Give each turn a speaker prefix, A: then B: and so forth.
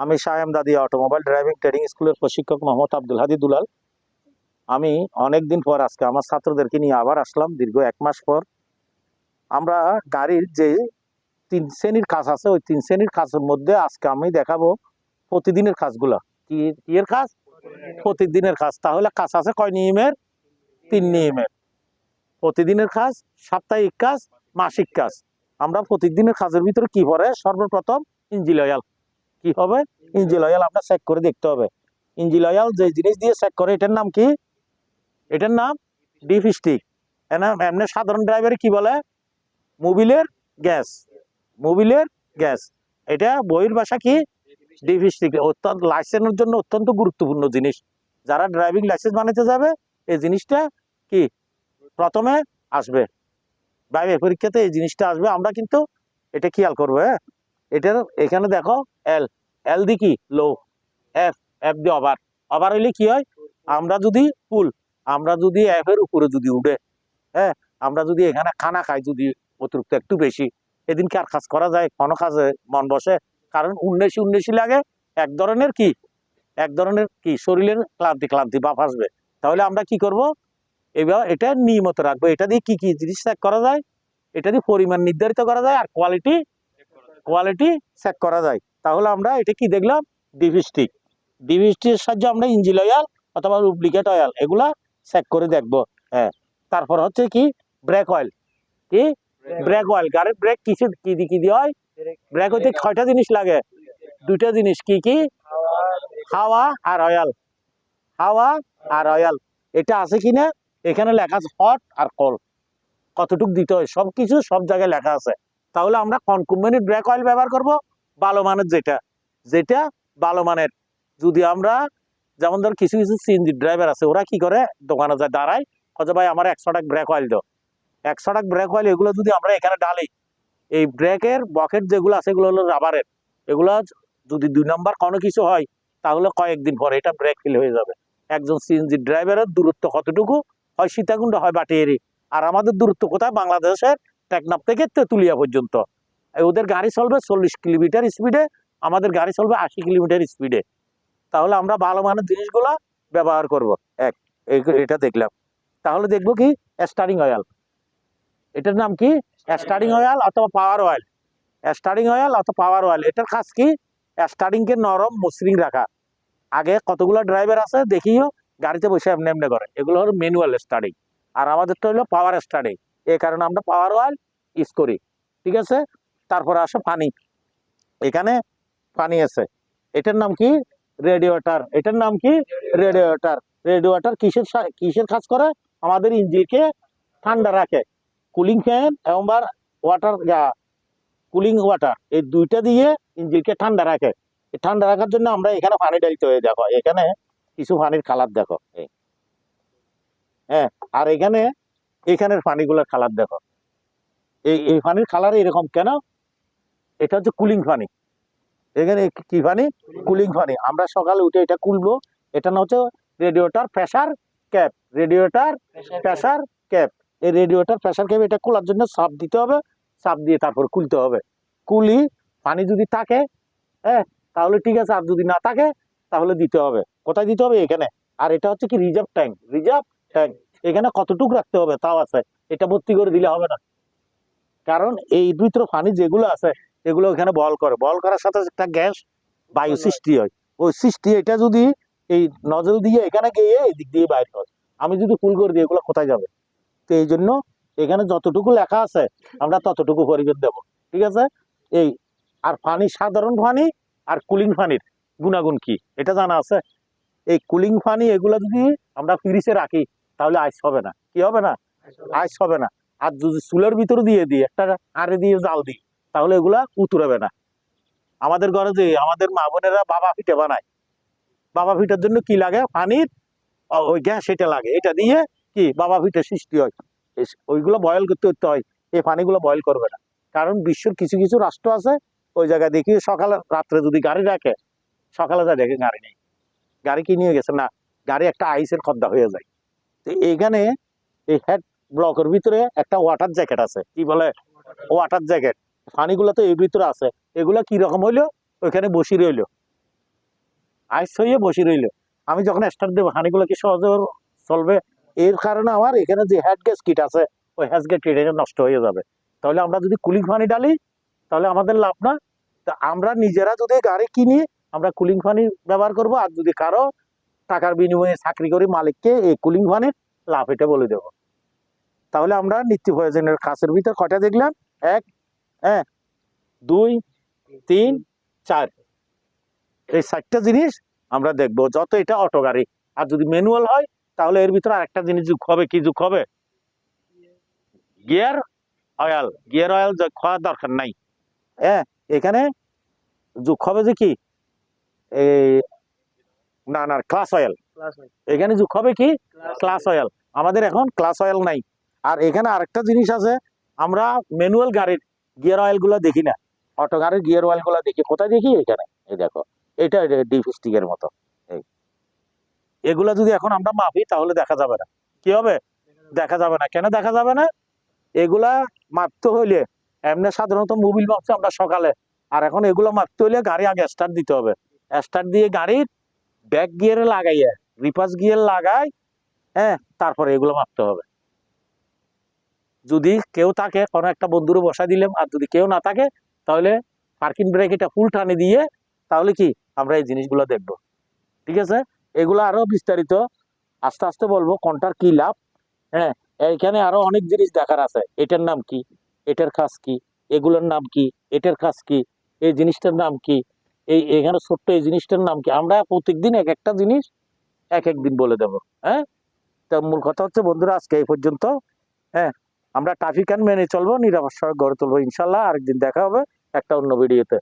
A: আমি সায়াম দাদি automobile driving training স্কুলের প্রশিক্ষক মোহাম্মদ আব্দুল হাদি দুলাল। আমি অনেক দিন পর আজকে আমার ছাত্রদেরকে নিয়ে আবার আসলাম, দীর্ঘ এক মাস পর। আমরা গাড়ির যে তিন শ্রেণির কাজ আছে, ওই তিন শ্রেণির কাজের মধ্যে আজকে আমি দেখাবো প্রতিদিনের কাজগুলো। কি এর কাজ? প্রতিদিনের কাজ। তাহলে কাজ আছে কয় নিয়মের? তিন নিয়মের। প্রতিদিনের কাজ, সাপ্তাহিক কাজ, মাসিক কাজ। আমরা প্রতিদিনের কাজের ভিতরে কি পড়ে? সর্বপ্রথম ইঞ্জিল অয়েল কি হবে? ইঞ্জিল অয়েল আপনার চেক করে দেখতে হবে। ইঞ্জিল অয়েল যে জিনিস দিয়ে চেক করে, এটার নাম কি? এটার নাম ডিপ স্টিক এমনি সাধারণ ড্রাইভারে কি বলে? মোবিলের গ্যাস মোবিলের গ্যাস এটা বইয়ের ভাষা কি? ডিপ স্টিক অত্যন্ত লাইসেন্সের জন্য অত্যন্ত গুরুত্বপূর্ণ জিনিস। যারা ড্রাইভিং লাইসেন্স বানাতে যাবে, এই জিনিসটা কি? প্রথমে আসবে। বাইরে পরীক্ষাতে এই জিনিসটা আসবে। আমরা কিন্তু এটা খেয়াল করব হ্যাঁ? এটার এখানে দেখো এল এল দি কি? লো এফ এফ দি অভার অভার হইলে কি হয়? আমরা যদি ফুল আমরা যদি এফ এর উপরে যদি উঠে হ্যাঁ আমরা যদি এখানে খানা খাই যদি অতিরিক্ত একটু বেশি এদিনকে আর কাজ করা যায়? কোনো কাজে মন বসে। কারণ উন্নেশি উন্নেশি লাগে এক ধরনের কি? এক ধরনের কি? শরীরের ক্লান্তি ক্লান্তি ভাব আসবে। তাহলে আমরা কি করব? এবার এটা নিয়মিত রাখব। এটা দিয়ে কি কি জিনিস চেক করা যায়? এটা দিয়ে পরিমাণ নির্ধারিত করা যায় আর কোয়ালিটি কোয়ালিটি চেক করা যায়। তাহলে আমরা এটা কি দেখলাম? ডিভিস্টিক ডিভিস্টিকের সাহায্যে আমরা ইঞ্জিল অয়েল অথবা ডুপ্লিকেট অয়েল এগুলা চেক করে দেখব। হ্যাঁ। তারপর হচ্ছে কি? ব্রেক অয়েল কি? ব্রেক অয়েল গাড়ির ব্রেক কিছু কি দি কি দিয়ে হয়? ব্রেক হইতে ছয়টা জিনিস লাগে। দুইটা জিনিস কি কি? হাওয়া আর অয়েল হাওয়া আর অয়েল এটা আছে কিনা এখানে লেখা আছে হট আর কল কতটুক দিতে হয়? সব কিছু সব জায়গায় লেখা আছে। তাহলে আমরা কোন কোম্পানির ব্রেক অয়েল ব্যবহার করব? ভালো মানের যেটা। যেটা ভালো মানের। যদি আমরা, যেমন ধর কিছু কিছু সিএনজি ড্রাইভার আছে, ওরা কি করে? দোকানে যায়, দাঁড়ায় কত ভাই, আমার একশো টাকা ব্রেক অয়েল দাও। একশো টাকা ব্রেক অয়েল এগুলো যদি আমরা এখানে ডালি এই ব্রেকের বকেট যেগুলো আছে, এগুলো হলো রাবারের এগুলো যদি দুই নম্বর কোনো কিছু হয়, তাহলে কয়েকদিন পরে এটা ব্রেক ফেল হয়ে যাবে। একজন সিএনজি ড্রাইভারের দূরত্ব কতটুকু? হয় সীতাকুণ্ড, হয় বাটিয়ারি। আর আমাদের দূরত্ব কোথায়? বাংলাদেশের টেকনাফ থেকে তেঁতুলিয়া পর্যন্ত। ওদের গাড়ি চলবে চল্লিশ কিলোমিটার স্পিডে আমাদের গাড়ি চলবে আশি কিলোমিটার স্পিডে তাহলে আমরা ভালো মানের জিনিসগুলো ব্যবহার করব। এক এটা দেখলাম। তাহলে দেখব কি? স্টারিং অয়েল এটার নাম কি? স্টারিং অয়েল অথবা পাওয়ার অয়েল স্টারিং অয়েল অথবা পাওয়ার অয়েল এটার কাজ কি? স্টারিংকে নরম মসৃণ রাখা। আগে কতগুলো ড্রাইভার আছে দেখিও, গাড়িতে বসে এমনি এমনি করে। এগুলো হলো ম্যানুয়াল স্টারিং আর আমাদেরটা হলো পাওয়ার স্টারিং এই কারণে আমরা পাওয়ার অয়েল ইউজ করি, ঠিক আছে? তারপরে আসে পানি। এখানে পানি আছে। এটার নাম কি? রেডিওটার এটার নাম কি? রেডিওটার রেডিওটার কিসের কিসের কাজ করে? আমাদের ইঞ্জিনকে ঠান্ডা রাখে। কুলিং ফ্যান এবং ওয়াটার কুলিং ওয়াটার এই দুইটা দিয়ে ইঞ্জিনকে ঠান্ডা রাখে। ঠান্ডা রাখার জন্য আমরা এখানে পানি ডালতে হয়ে দেখো এখানে কিছু পানির কালার দেখো। হ্যাঁ আর এখানে এখানের পানিগুলোর কালার দেখো। এই এই পানির কালার এরকম কেন? এটা হচ্ছে কুলিং পানি এখানে কি পানি কুলিং পানি আমরা সকালে উঠে এটা কুলবো এটা না হচ্ছে radiator pressure cap radiator pressure cap এই রেডিওটার প্রেসার ক্যাপ এটা খোলার জন্য চাপ দিতে হবে। চাপ দিয়ে তারপর খুলতে হবে। কুলি পানি যদি থাকে হ্যাঁ তাহলে ঠিক আছে। আর যদি না থাকে তাহলে দিতে হবে। কোথায় দিতে হবে? এখানে। আর এটা হচ্ছে কি রিজার্ভ ট্যাঙ্ক রিজার্ভ ট্যাঙ্ক এখানে কতটুকু রাখতে হবে তাও আছে। এটা ভর্তি করে দিলে হবে না। কারণ এই ভিতরে পানি যেগুলো আছে এগুলো এখানে বল করে। বল করার সাথে একটা গ্যাস বায়ু সৃষ্টি হয়। ওই সৃষ্টি এটা যদি এই নজল দিয়ে এখানে গিয়ে এদিক দিয়ে বাইর হয়। আমি যদি ফুল করে দিই এগুলো কোথায় যাবে? তো এই জন্য এখানে যতটুকু লেখা আছে আমরা ততটুকু পরিবেশ দেব। ঠিক আছে? এই আর পানি সাধারণ পানি আর কুলিং পানির গুণাগুণ কি? এটা জানা আছে? এই কুলিং পানি এগুলো যদি আমরা ফ্রিজে রাখি তাহলে আইস হবে না। কি হবে না? আইস হবে না। আর যদি চুলের ভিতরে দিয়ে দিই একটা আরে দিয়ে জাল দিই তাহলে এগুলা উতরাবে না। আমাদের ঘরে যে আমাদের মা বোনেরা বাবা পিঠে বানায়। বাবা পিঠার জন্য কি লাগে? পানির ওই গ্যাস এটা লাগে। এটা দিয়ে কি? বাবা পিঠে সৃষ্টি হয়। ওইগুলো বয়ল করতে করতে হয়। এই পানিগুলো বয়ল করবে না। কারণ বিশ্বের কিছু কিছু রাষ্ট্র আছে ওই জায়গায় দেখি সকালে রাত্রে যদি গাড়ি রাখে সকালে যা দেখে গাড়ি নেই। গাড়ি কি নিয়ে গেছে? না গাড়ি একটা আইসের খদ্দা হয়ে যায়। তো এইখানে এই হেড ব্লকের ভিতরে একটা ওয়াটার জ্যাকেট আছে। কি বলে? ওয়াটার জ্যাকেট পানিগুলো তো এর ভিতরে আছে। এগুলো কি রকম হইল? ওইখানে বসি রইল। আইস হয়ে বসে রইল। আমি যখন স্টার্ট দেবো হানিগুলো কি সহজে চলবে? এর কারণে আমার এখানে যে হেড গ্যাস কিট আছে, ওই হেড গ্যাস কিট নষ্ট হয়ে যাবে। তাহলে আমরা যদি কুলিং পানি ডালি তাহলে আমাদের লাভ না। তা আমরা নিজেরা যদি গাড়ি কিনি, আমরা কুলিং পানি ব্যবহার করব। আর যদি কারও টাকার বিনিময়ে চাকরি করি মালিককে এই কুলিং পানির লাভ এটা বলে দেব। তাহলে আমরা নিত্য প্রয়োজনের কাছের ভিতর কটা দেখলাম? এক হ্যাঁ দুই, তিন, চার। এই চারটা জিনিস আমরা দেখব, যত এটা অটো গাড়ি আর যদি ম্যানুয়াল হয়, তাহলে এর ভিতরে আরেকটা জিনিস যোগ হবে, কি যোগ হবে? গিয়ার অয়েল গিয়ার অয়েল যোগ হওয়ার দরকার নাই। হ্যাঁ এখানে যোগ হবে যে কি? এই না না ক্লাস অয়েল এখানে যোগ হবে কি? ক্লাস অয়েল আমাদের এখন ক্লাস অয়েল নাই। আর এখানে আরেকটা জিনিস আছে আমরা ম্যানুয়াল গাড়ির গিয়ার অয়েলগুলো দেখি না। অটো গাড়ির গিয়ার অয়েলগুলো দেখি। কোথায় দেখি? এখানে। এই দেখো। এটা ডিপ স্টিকের মতো। এই। এগুলা যদি এখন আমরা মাপি তাহলে দেখা যাবে না। কি হবে? দেখা যাবে না। কেন দেখা যাবে না? এগুলা মাপতে হইলে এমনি সাধারণত মোবিল মাপছে আমরা সকালে। আর এখন এগুলো মাপতে হইলে গাড়ি আগে স্টার্ট দিতে হবে। স্টার্ট দিয়ে গাড়ির ব্যাক গিয়ারে লাগাইয়া রিপাস গিয়ার লাগাই হ্যাঁ তারপরে এগুলো মাপতে হবে। যদি কেউ থাকে, কোনো একটা বন্ধুরও বসা দিলাম, আর যদি কেউ না থাকে, তাহলে পার্কিং ব্রেক এটা ফুল টানে দিয়ে, তাহলে কি, আমরা এই জিনিসগুলো দেখব। ঠিক আছে? এগুলো আরও বিস্তারিত, আস্তে আস্তে বলব, কোনটার কি লাভ? হ্যাঁ এখানে আরও অনেক জিনিস দেখার আছে। এটার নাম কি? এটার কাজ কি? এগুলোর নাম কি? এটার কাজ কি? এই জিনিসটার নাম কি? এই এখানে ছোট্ট এই জিনিসটার নাম কি? আমরা প্রত্যেকদিন এক একটা জিনিস এক একদিন বলে দেব হ্যাঁ? তা মূল কথা হচ্ছে, বন্ধুরা, আজকে এই পর্যন্ত হ্যাঁ? আমরা ট্রাফিক আইন মেনে চলবো, নিরাপদ সড়ক গড়ে তুলবো, ইনশাল্লাহ, আরেকদিন দেখা হবে একটা অন্য ভিডিওতে।